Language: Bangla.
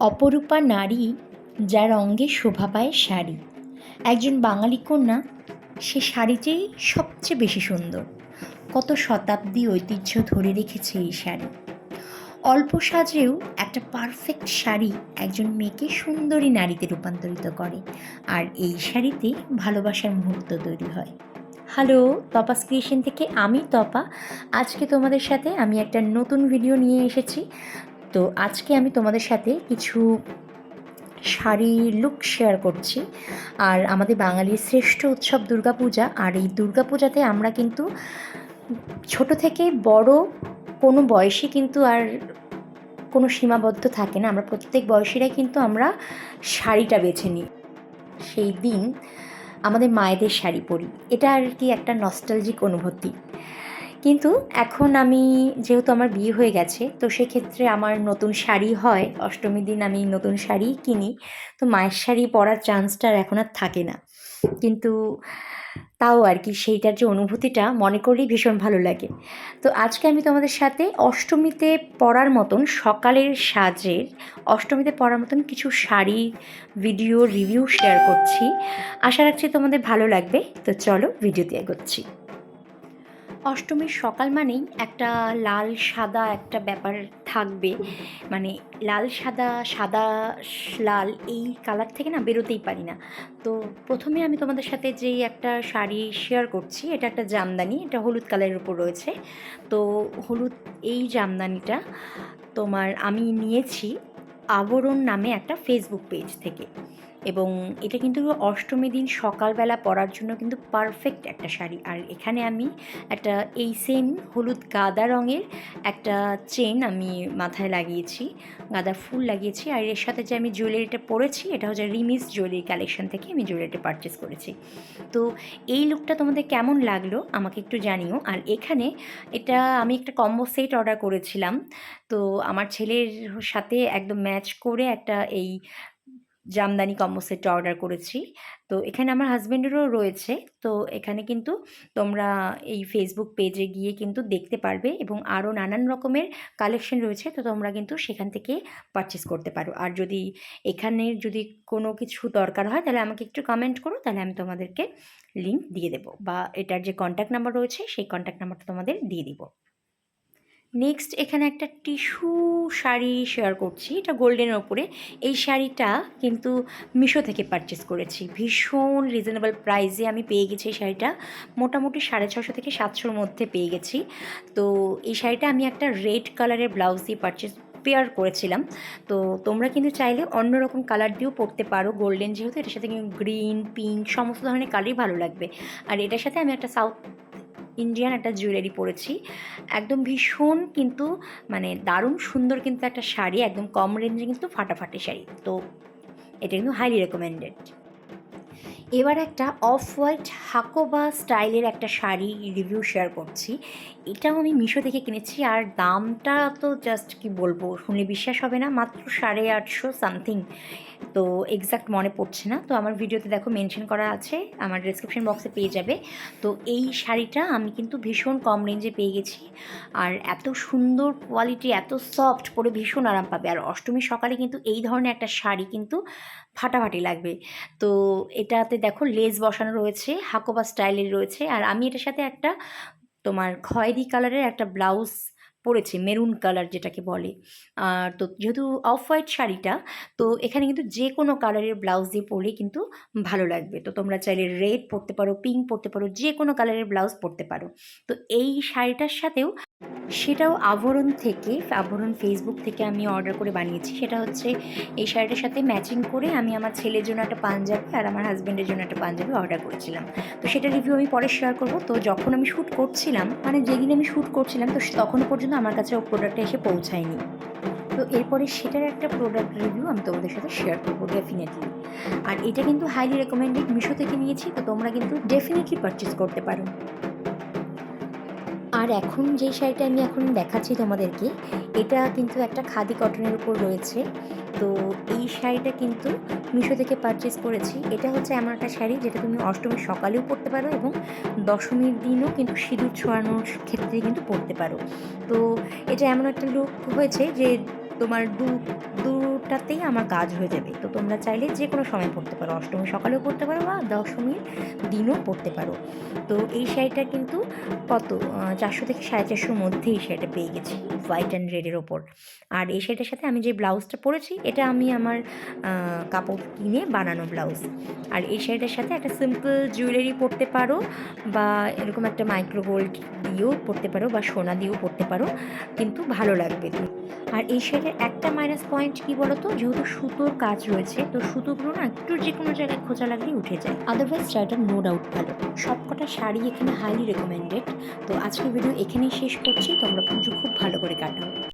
অপরূপা নারী যার অঙ্গে শোভা পায় শাড়ি। একজন বাঙালি কন্যা, সে শাড়িতেই সবচেয়ে বেশি সুন্দর। কত শতাব্দী ঐতিহ্য ধরে রেখেছে এই শাড়ি। অল্প সাজেও একটা পারফেক্ট শাড়ি একজন মেয়েকে সুন্দরী নারীতে রূপান্তরিত করে। আর এই শাড়িতে ভালোবাসার মুহূর্ত তৈরি হয়। হ্যালো, তপাস ক্রিয়েশন থেকে আমি তপা। আজকে তোমাদের সাথে আমি একটা নতুন ভিডিও নিয়ে এসেছি। তো আজকে আমি তোমাদের সাথে কিছু শাড়ির লুক শেয়ার করছি। আর আমাদের বাঙালির শ্রেষ্ঠ উৎসব দুর্গাপূজা। আর এই দুর্গাপূজাতে আমরা কিন্তু ছোট থেকে বড় কোনো বয়সে কিন্তু আর কোনো সীমাবদ্ধ থাকে না। আমরা প্রত্যেক বয়সীরাই কিন্তু আমরা শাড়িটা বেছে নিই। সেই দিন আমাদের মায়েদের শাড়ি পরি। এটা আর কি একটা নস্টালজিক অনুভূতি। কিন্তু এখন আমি যেহেতু আমার বিয়ে হয়ে গেছে, তো সেক্ষেত্রে আমার নতুন শাড়ি হয়। অষ্টমীর দিন আমি নতুন শাড়ি কিনি। তো মায়ের শাড়ি পরার চান্সটা আর এখন আর থাকে না। কিন্তু তাও আর কি সেইটার যে অনুভূতিটা মনে করলেই ভীষণ ভালো লাগে। তো আজকে আমি তোমাদের সাথে অষ্টমীতে পরার মতন সকালের সাজের, অষ্টমীতে পরার মতন কিছু শাড়ি ভিডিও রিভিউ শেয়ার করছি। আশা রাখছি তোমাদের ভালো লাগবে। তো চলো ভিডিও ভিডিওতে এগোচ্ছি। অষ্টমীর সকাল মানেই একটা লাল সাদা একটা ব্যাপার থাকবে। মানে লাল সাদা সাদা লাল এই কালার থেকে না বেরোতেই পারি না। তো প্রথমে আমি তোমাদের সাথে যেই একটা শাড়ি শেয়ার করছি, এটা একটা জামদানি, এটা হলুদ কালারের উপর রয়েছে। তো হলুদ, এই জামদানিটা তোমার আমি নিয়েছি আবরণ নামে একটা ফেসবুক পেজ থেকে। এবং এটা কিন্তু অষ্টমী দিন সকালবেলা পরার জন্য কিন্তু পারফেক্ট একটা শাড়ি। আর এখানে আমি একটা এই সেম হলুদ গাদা রঙের একটা চেন আমি মাথায় লাগিয়েছি, গাঁদা ফুল লাগিয়েছি। আর এর সাথে যে আমি জুয়েলারিটা পরেছি, এটা হচ্ছে রিমিস জুয়েলারি কালেকশন থেকে আমি জুয়েলারিটা পারচেস করেছি। তো এই লুকটা তোমাদের কেমন লাগল আমাকে একটু জানিও। আর এখানে এটা আমি একটা কম্বো সেট অর্ডার করেছিলাম। তো আমার ছেলের সাথে একদম ম্যাচ করে একটা এই জামদানি কম্বো সেটটা অর্ডার করেছি। তো এখানে আমার হাজব্যান্ডেরও রয়েছে। তো এখানে কিন্তু তোমরা এই ফেসবুক পেজে গিয়ে কিন্তু দেখতে পারবে এবং আরও নানান রকমের কালেকশন রয়েছে। তো তোমরা কিন্তু সেখান থেকে পারচেস করতে পারো। আর যদি এখানের যদি কোনো কিছু দরকার হয়, তাহলে আমাকে একটু কমেন্ট করো, তাহলে আমি তোমাদেরকে লিঙ্ক দিয়ে দেবো। বা এটার যে কন্ট্যাক্ট নাম্বার রয়েছে, সেই কন্ট্যাক্ট নাম্বারটা তোমাদের দিয়ে দিব। নেক্সট এখানে একটা টিস্যু শাড়ি শেয়ার করছি। এটা গোল্ডেনের ওপরে এই শাড়িটা কিন্তু মিশো থেকে পারচেস করেছি। ভীষণ রিজনেবল প্রাইসে আমি পেয়ে গেছি এই শাড়িটা। মোটামুটি সাড়ে ছশো থেকে সাতশোর মধ্যে পেয়ে গেছি। তো এই শাড়িটা আমি একটা রেড কালারের ব্লাউজ দিয়ে পারচেস পেয়ার করেছিলাম। তো তোমরা কিন্তু চাইলে অন্য রকম কালার দিয়েও পরতে পারো। গোল্ডেন যেহেতু, এটার সাথে কিন্তু গ্রিন পিঙ্ক সমস্ত ধরনের কালারই ভালো লাগবে। আর এটার সাথে আমি একটা সাউথ ইন্ডিয়ান একটা জুয়েলারি পরেছি। একদম ভীষণ কিন্তু মানে দারুণ সুন্দর কিন্তু একটা শাড়ি, একদম কম রেঞ্জে কিন্তু ফাটাফাটি শাড়ি। তো এটা কিন্তু হাইলি রেকমেন্ডেড এবার একটা অফ হোয়াইট হাকোবা স্টাইলের একটা শাড়ি রিভিউ শেয়ার করছি। এটাও আমি মিশো থেকে কিনেছি আর দামটা তো জাস্ট কি বলব, শুনলে বিশ্বাস হবে না, মাত্র সাড়ে আটশো সামথিং তো এক্স্যাক্ট মনে পড়ছে না। তো আমার ভিডিওতে দেখো মেনশন করা আছে, আমার ডিসক্রিপশন বক্সে পেয়ে যাবে। তো এই শাড়িটা আমি কিন্তু ভীষণ কম রেঞ্জে পেয়ে গেছি। আর এত সুন্দর কোয়ালিটি এত সফট পরে ভীষণ আরাম পাবে। আর অষ্টমীর সকালে কিন্তু এই ধরনের একটা শাড়ি কিন্তু ফাটাফাটি লাগবে। তো এটাতে দেখো লেস বসানো রয়েছে, হাকোবা স্টাইলের রয়েছে। আর আমি এটার সাথে একটা তোমার খয়েরি কালারের একটা ব্লাউজ পরেছি, মেরুন কালার যেটাকে বলে। আর তো যেহেতু অফ হোয়াইট শাড়িটা, তো এখানে কিন্তু যে কোনো কালারের ব্লাউজ দিয়ে পরলে কিন্তু ভালো লাগবে। তো তোমরা চাইলে রেড পরতে পারো, পিঙ্ক পরতে পারো, যে কোনো কালারের ব্লাউজ পরতে পারো। তো এই শাড়িটার সাথেও সেটাও আবরণ থেকে, আবরণ ফেসবুক থেকে আমি অর্ডার করে বানিয়েছি। সেটা হচ্ছে এই শাড়িটার সাথে ম্যাচিং করে আমি আমার ছেলের জন্য একটা পাঞ্জাবি আর আমার হাজব্যান্ডের জন্য একটা পাঞ্জাবি অর্ডার করেছিলাম। তো সেটা রিভিউ আমি পরে শেয়ার করব। তো যখন আমি শ্যুট করছিলাম মানে যেদিন আমি শ্যুট করছিলাম, তো তখনও পর্যন্ত আমার কাছে ও প্রোডাক্টটা এসে পৌঁছায়নি। তো এরপরে সেটার একটা প্রোডাক্ট রিভিউ আমি তোমাদের সাথে শেয়ার করব ডেফিনেটলি আর এটা কিন্তু হাইলি রেকমেন্ডেড মিশো থেকে নিয়েছি তো তোমরা কিন্তু ডেফিনেটলি পারচেস করতে পারো। আর এখন যে শাড়িটা আমি এখন দেখাচ্ছি তোমাদেরকে, এটা কিন্তু একটা খাদি কটনের উপর রয়েছে। তো এই শাড়িটা কিন্তু মিশো থেকে পারচেস করেছি। এটা হচ্ছে এমন একটা শাড়ি যেটা তুমি অষ্টমীর সকালেও পরতে পারো এবং দশমীর দিনও কিন্তু সিঁদুর ছড়ানোর ক্ষেত্রে কিন্তু পরতে পারো। তো এটা এমন একটা লুক হয়েছে যে তোমার দু, দুটাতেই আমার কাজ হয়ে যাবে। তো তোমরা চাইলে যে কোনো সময় পড়তে পারো। অষ্টমী সকালেও পড়তে পারো বা দশমীর দিনও পড়তে পারো। তো এই শাড়িটা কিন্তু কত? চারশো থেকে সাড়ে চারশোর মধ্যে এই শাড়িটা পেয়ে গেছি হোয়াইট অ্যান্ড রেডের ওপর। আর এই শাড়িটার সাথে আমি যে ব্লাউজটা পরেছি, এটা আমি আমার কাপড় কিনে বানানো ব্লাউজ। আর এই শাড়িটার সাথে একটা সিম্পল জুয়েলারি পরতে পারো বা এরকম একটা মাইক্রো গোল্ড দিয়েও পরতে পারো বা সোনা দিয়েও পরতে পারো। কিন্তু ভালো লাগবে। আর এই শাড়ির একটা মাইনাস পয়েন্ট কি বলতো? যেহেতু সুতোর কাজ রয়েছে, তো সুতোগুলো না একটু যে কোনো জায়গায় খোঁজা লাগলেই উঠে যায়। আদারওয়াইজ শাড়িটা নো ডাউট ভালো। সবকটা শাড়ি এখানে হাইলি রেকমেন্ডেড তো আজকের ভিডিও এখানেই শেষ করছি। তোমরা পুজো খুব ভালো করে কাটাও।